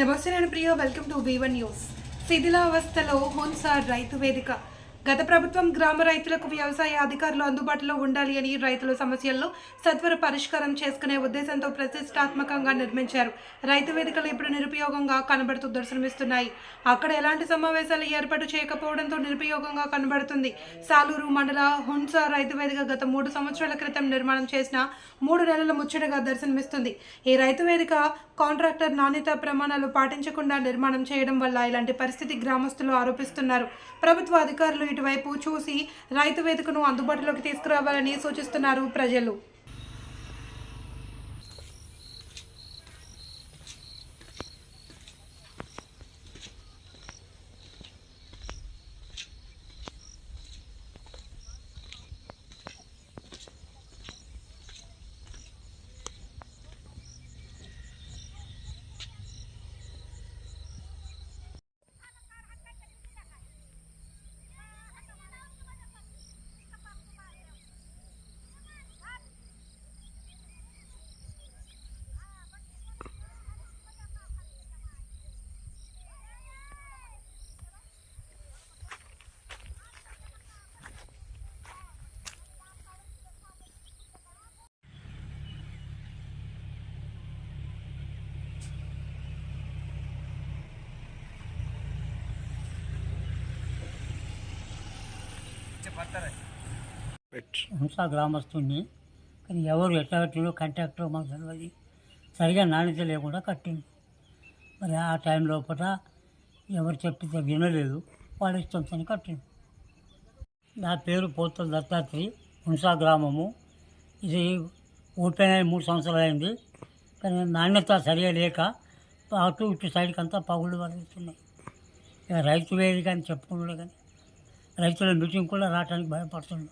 నమస్తే నేను Priya. Welcome to One News శిథిలావస్థలో హోన్సార్ రైతు వేదిక. గత ప్రభుత్వం గ్రామ రైతులకు వ్యవసాయ అధికారులు అందుబాటులో ఉండాలి అని రైతుల సమస్యలను సత్వర పరిష్కారం చేసుకునే ఉద్దేశంతో ప్రతిష్టాత్మకంగా నిర్మించారు. రైతు వేదికలు ఇప్పుడు నిరుపయోగంగా కనబడుతూ దర్శనమిస్తున్నాయి. అక్కడ ఎలాంటి సమావేశాలు ఏర్పాటు చేయకపోవడంతో నిరుపయోగంగా కనబడుతుంది. సాలూరు మండల హున్సా రైతు వేదిక గత మూడు సంవత్సరాల క్రితం నిర్మాణం చేసిన మూడు నెలల ముచ్చటగా దర్శనమిస్తుంది. ఈ రైతు వేదిక కాంట్రాక్టర్ నాణ్యత ప్రమాణాలు పాటించకుండా నిర్మాణం చేయడం వల్ల ఇలాంటి పరిస్థితి గ్రామస్తులు ఆరోపిస్తున్నారు. ప్రభుత్వ అధికారులు ఇటువైపు చూసి రైతు వేదికను అందుబాటులోకి తీసుకురావాలని సూచిస్తున్నారు ప్రజలు. హింస గ్రామస్తుని కానీ ఎవరు ఎట్లా కట్టినో కాంట్రాక్టర్ మాకు తెలియదు సరిగా నాణ్యత లేకుండా కట్టింది మరి ఆ టైం లోపల ఎవరు చెప్పితే వినలేదు. వాళ్ళ ఇష్టంతో కట్టింది నా పేరు పోతల దత్తాత్రి హుంసా గ్రామము. ఇది ఓపెన్ అయ్యి మూడు సంవత్సరాలు అయింది. కానీ నాణ్యత సరిగా లేక అటు ఇటు సైడ్కి అంతా పగుళ్ళు పడుతున్నాయి ఇక రైతు వేది కానీ చెప్పుకున్నాడు కానీ రైతుల మీటింగ్ కూడా రావడానికి భయపడుతున్నాం.